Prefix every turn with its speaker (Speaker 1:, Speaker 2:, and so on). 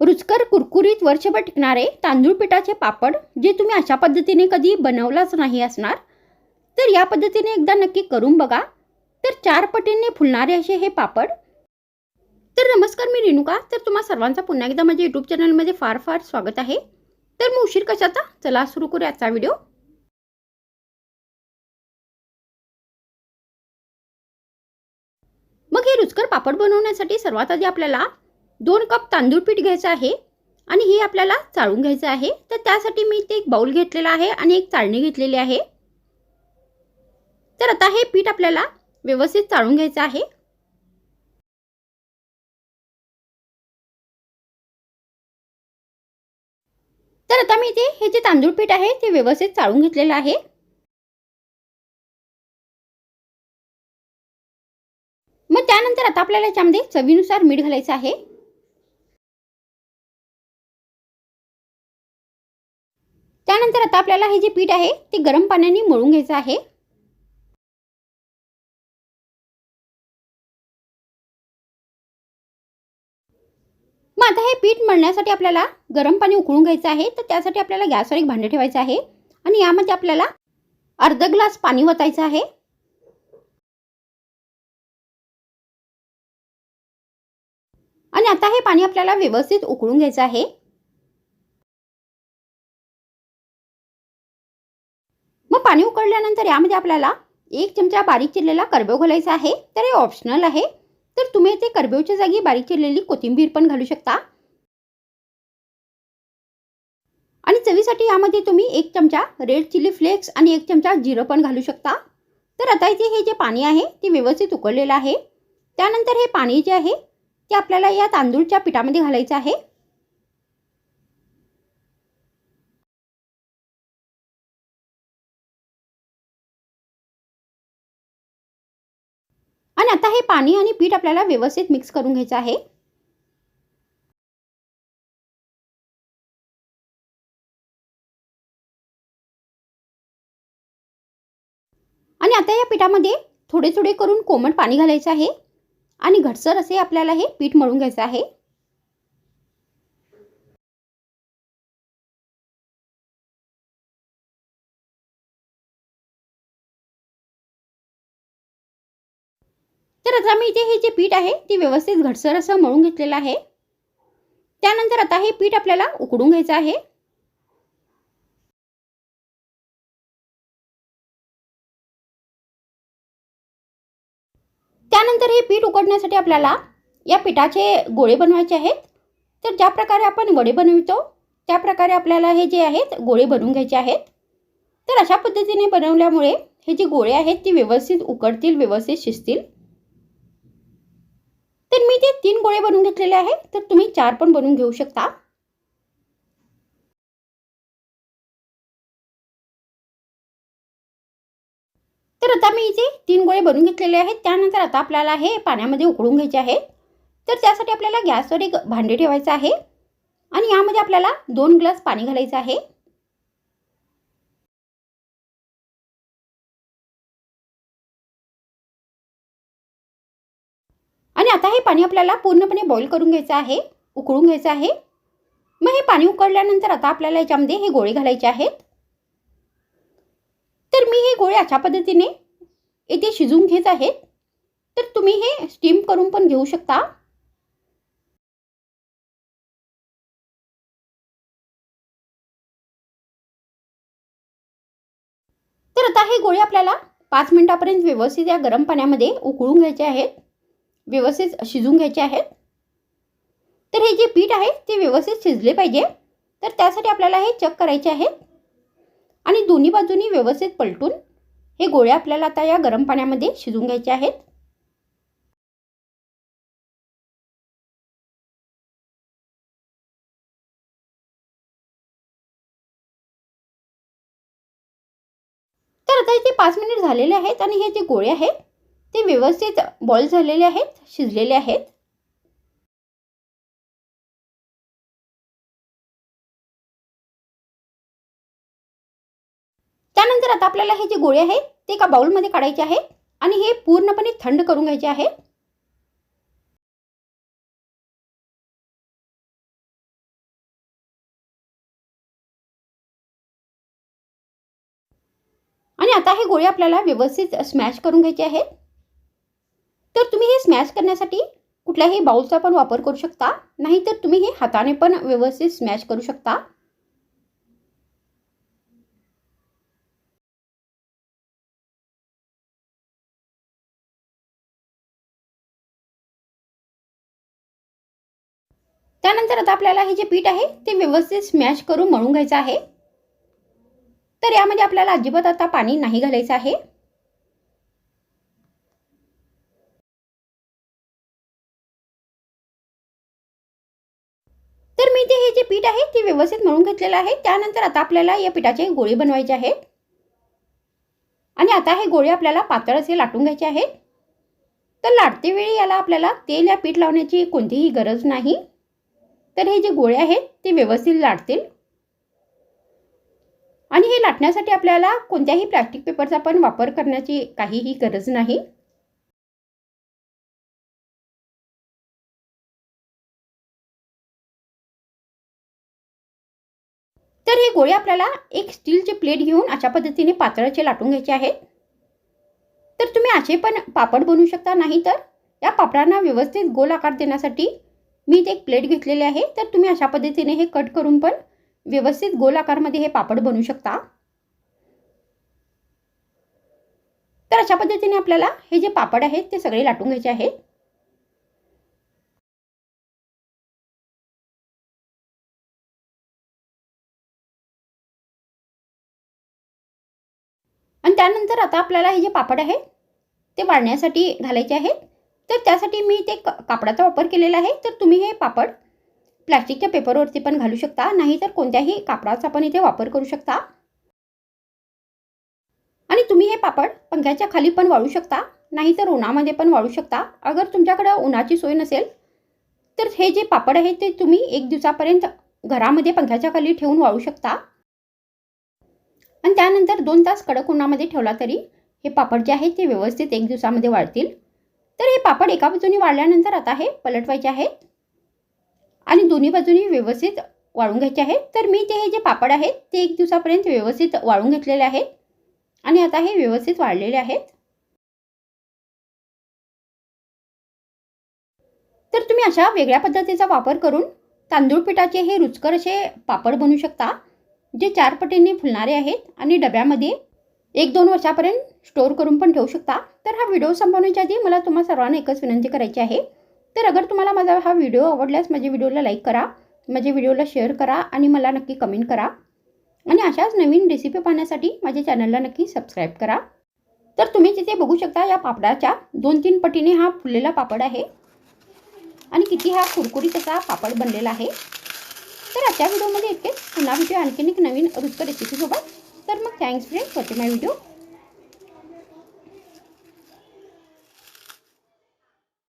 Speaker 1: रुचकर कुरकुरीत वर्षभर टिकणारे तांदूळ पिठाचे पापड जे तुम्ही अशा पद्धतीने कधी बनवलाच नाही असणार तर या पद्धतीने एकदा नक्की करून बघा. तर चार पटींनी फुलणारे असे हे पापड. तर नमस्कार मी रेणुका. तर तुम्हा सर्वांचा पुन्हा एकदा माझ्या यूट्यूब चॅनलमध्ये फार फार स्वागत आहे. तर मग उशीर कशाचा? चला सुरू करू आजचा व्हिडिओ मग हे रुचकर पापड बनवण्यासाठी सर्वात आधी आपल्याला दोन कप तांदूळ पीठ घ्यायचं आहे आणि हे आपल्याला चाळून घ्यायचं आहे. तर त्यासाठी मी इथे एक बाऊल घेतलेला आहे आणि एक चाळणी घेतलेली आहे. तर आता हे पीठ आपल्याला व्यवस्थित चाळून घ्यायचं आहे. तर आता मी इथे हे जे तांदूळ पीठ आहे ते व्यवस्थित चाळून घेतलेलं आहे. मग त्यानंतर आता आपल्याला याच्यामध्ये चवीनुसार मीठ घालायचं आहे. त्यानंतर आता आपल्याला हे जे पीठ आहे ते गरम पाण्याने मळून घ्यायचं आहे. मग आता हे पीठ मळण्यासाठी आपल्याला गरम पाणी उकळून घ्यायचं आहे तर त्यासाठी आपल्याला गॅसवर एक भांडे ठेवायचं आहे आणि यामध्ये आपल्याला अर्ध ग्लास पाणी वतायचं आहे. आणि आता हे पाणी आपल्याला व्यवस्थित उकळून घ्यायचं आहे. पाणी उकळल्यानंतर यामध्ये आपल्याला एक चमचा बारीक चिरलेला करबेव घालायचा आहे. तर हे ऑप्शनल आहे. तर तुम्ही ते करबेवच्या जागी बारीक चिरलेली कोथिंबीर पण घालू शकता. आणि चवीसाठी यामध्ये तुम्ही एक चमचा रेड चिली फ्लेक्स आणि एक चमचा जिरं पण घालू शकता. तर आता इथे हे जे पाणी आहे ते व्यवस्थित उकळलेलं आहे. त्यानंतर हे पाणी जे आहे ते आपल्याला या तांदूळच्या पिठामध्ये घालायचं आहे. आणि आता हे पाणी आणि पीठ आपल्याला व्यवस्थित मिक्स करून घ्यायचं आहे. आणि आता या पिठामध्ये थोडे थोडे करून कोमट पाणी घालायचं आहे. आणि घटसर असे आपल्याला हे पीठ मळून घ्यायचं आहे. तर आता मी इथे हे जे पीठ आहे ते व्यवस्थित घटसर असं मळून घेतलेलं आहे. त्यानंतर आता हे पीठ आपल्याला उकडून घ्यायचं आहे. त्यानंतर हे पीठ उकडण्यासाठी आपल्याला या पिठाचे गोळे बनवायचे आहेत. तर ज्या प्रकारे आपण वडे बनवितो त्या प्रकारे आपल्याला हे जे आहेत गोळे बनवून घ्यायचे आहेत. तर अशा पद्धतीने बनवल्यामुळे हे जे गोळे आहेत ते व्यवस्थित उकडतील व्यवस्थित शिजतील. इथे तीन गोळे बनवून घेतलेले आहेत तर तुम्ही चार पण बनवून घेऊ शकता. तर आता मी इथे तीन गोळे बनवून घेतलेले आहेत त्यानंतर आता आपल्याला हे पाण्यामध्ये उकळून घ्यायचे आहे. तर त्यासाठी आपल्याला गॅसवर एक भांडे ठेवायचं आहे. आणि यामध्ये आपल्याला दोन ग्लास पाणी घालायचं आहे. आणि आता हे पाणी आपल्याला पूर्णपणे बॉईल करून घ्यायचं आहे उकळून घ्यायचं आहे. मग हे पाणी उकळल्यानंतर आता आपल्याला याच्यामध्ये हे गोळे घालायचे आहेत. तर मी हे गोळे अशा पद्धतीने इथे शिजवून घेत आहेत तर तुम्ही हे स्टीम करून पण घेऊ शकता. तर आता हे गोळे आपल्याला पाच मिनिटापर्यंत व्यवस्थित या गरम पाण्यामध्ये उकळून घ्यायचे आहेत. व्यवस्थित शिजून घ्यायचे आहेत. तर हे जे पीठ आहे ते व्यवस्थित शिजले पाहिजे. तर त्यासाठी आपल्याला हे चक करायचे आहेत. आणि दोन्ही बाजूनी व्यवस्थित पलटून हे गोळे आपल्याला आता या गरम पाण्यामध्ये शिजून घ्यायचे आहेत. तर आता इथे पाच मिनिट झालेले आहेत आणि हे जे गोळे आहेत ते व्यवस्थित बॉईल झालेले आहेत शिजलेले आहेत. त्यानंतर आता आपल्याला हे जे गोळे आहेत ते एका बाउलमध्ये काढायचे आहेत आणि हे पूर्णपणे थंड करून घ्यायचे आहेत आणि आता हे गोळे आपल्याला व्यवस्थित स्मॅश करून घ्यायचे आहेत. तर तुम्ही हे स्मॅश करण्यासाठी कुठल्याही बाउलचा पण वापर करू शकता. नाहीतर तुम्ही हे हाताने पण व्यवस्थित स्मॅश करू शकता. त्यानंतर आता आपल्याला हे जे पीठ आहे ते व्यवस्थित स्मॅश करून मळून घ्यायचं आहे. तर यामध्ये आपल्याला अजिबात आता पाणी नाही घालायचं आहे. हे जे पीठ आहे ते व्यवस्थित मळून घेतलेलं आहे. त्यानंतर आता आपल्याला या पिठाचे गोळे बनवायचे आहेत. आणि आता हे गोळे आपल्याला पातळ असे लाटून घ्यायचे आहेत. तर लाटते वेळी याला आपल्याला तेल या पीठ लावण्याची कोणतीही गरज नाही. तर हे जे गोळे आहेत ते व्यवस्थित लाटतील. आणि हे लाटण्यासाठी आपल्याला कोणत्याही प्लॅस्टिक पेपरचा पण वापर करण्याची काहीही गरज नाही. हे गोळे आपल्याला एक स्टीलचे प्लेट घेऊन अशा पद्धतीने पातळाचे लाटून घ्यायचे आहेत. तर तुम्ही असे पण पापड बनवू शकता नाही तर या पापडांना व्यवस्थित गोल आकार देण्यासाठी मी ते एक प्लेट घेतलेली आहे. तर तुम्ही अशा पद्धतीने हे कट करून पण व्यवस्थित गोल आकारमध्ये हे पापड बनवू शकता. तर अशा पद्धतीने आपल्याला हे जे पापड आहेत ते सगळे लाटून घ्यायचे आहेत. त्यानंतर आता आपल्याला हे जे पापड आहे ते वाळण्यासाठी घालायचे आहेत. तर त्यासाठी मी ते कापडाचा वापर केलेला आहे. तर तुम्ही हे पापड प्लॅस्टिकच्या पेपरवरती पण घालू शकता. नाही तर कोणत्याही कापडाचा पण इथे वापर करू शकता. आणि तुम्ही हे पापड पंख्याच्या खाली पण वाळू शकता. नाही तर उन्हामध्ये पण वाळू शकता. अगर तुमच्याकडं उन्हाची सोय नसेल तर हे जे पापड आहे ते तुम्ही एक दिवसापर्यंत घरामध्ये पंख्याच्या खाली ठेवून वाळू शकता. आणि त्यानंतर दोन तास कडक उन्हामध्ये ठेवला तरी हे पापड जे आहेत ते व्यवस्थित एक दिवसामध्ये वाढतील तर हे पापड एका बाजूनी वाढल्यानंतर आता हे पलटवायचे आहेत आणि दोन्ही बाजूनी व्यवस्थित वाळून घ्यायचे आहेत. तर मी ते हे जे पापड आहेत ते एक दिवसापर्यंत व्यवस्थित वाळून घेतलेले आहेत आणि आता हे व्यवस्थित वाळलेले आहेत. तर तुम्ही अशा वेगळ्या पद्धतीचा वापर करून तांदूळ पिठाचे हे रुचकर असे पापड बनवू शकता. जे चार पटीने फुलणारे आहेत आणि डब्यामध्ये एक दोन वर्षापर्यंत स्टोअर करून पण ठेवू शकता. तर हा व्हिडिओ संपवण्याच्या आधी मला तुम्हा सर्वांना एकच विनंती करायची आहे. तर अगर तुम्हाला माझा हा व्हिडिओ आवडल्यास माझ्या व्हिडिओला लाईक करा माझ्या व्हिडिओला शेअर करा आणि मला नक्की कमेंट करा. आणि अशाच नवीन रेसिपी पाहण्यासाठी माझ्या चॅनलला नक्की सबस्क्राईब करा. तर तुम्ही तिथे बघू शकता या पापडाच्या दोन तीन पटीने हा फुललेला पापड आहे. आणि किती हा कुरकुरीत असा पापड बनलेला आहे. तर आजच्या व्हिडिओमध्ये इतकेच. पुन्हा व्हिडिओ आणखीन एक नवीन रुचकर रेसिपीसोबत तर मग thanks friends watching my video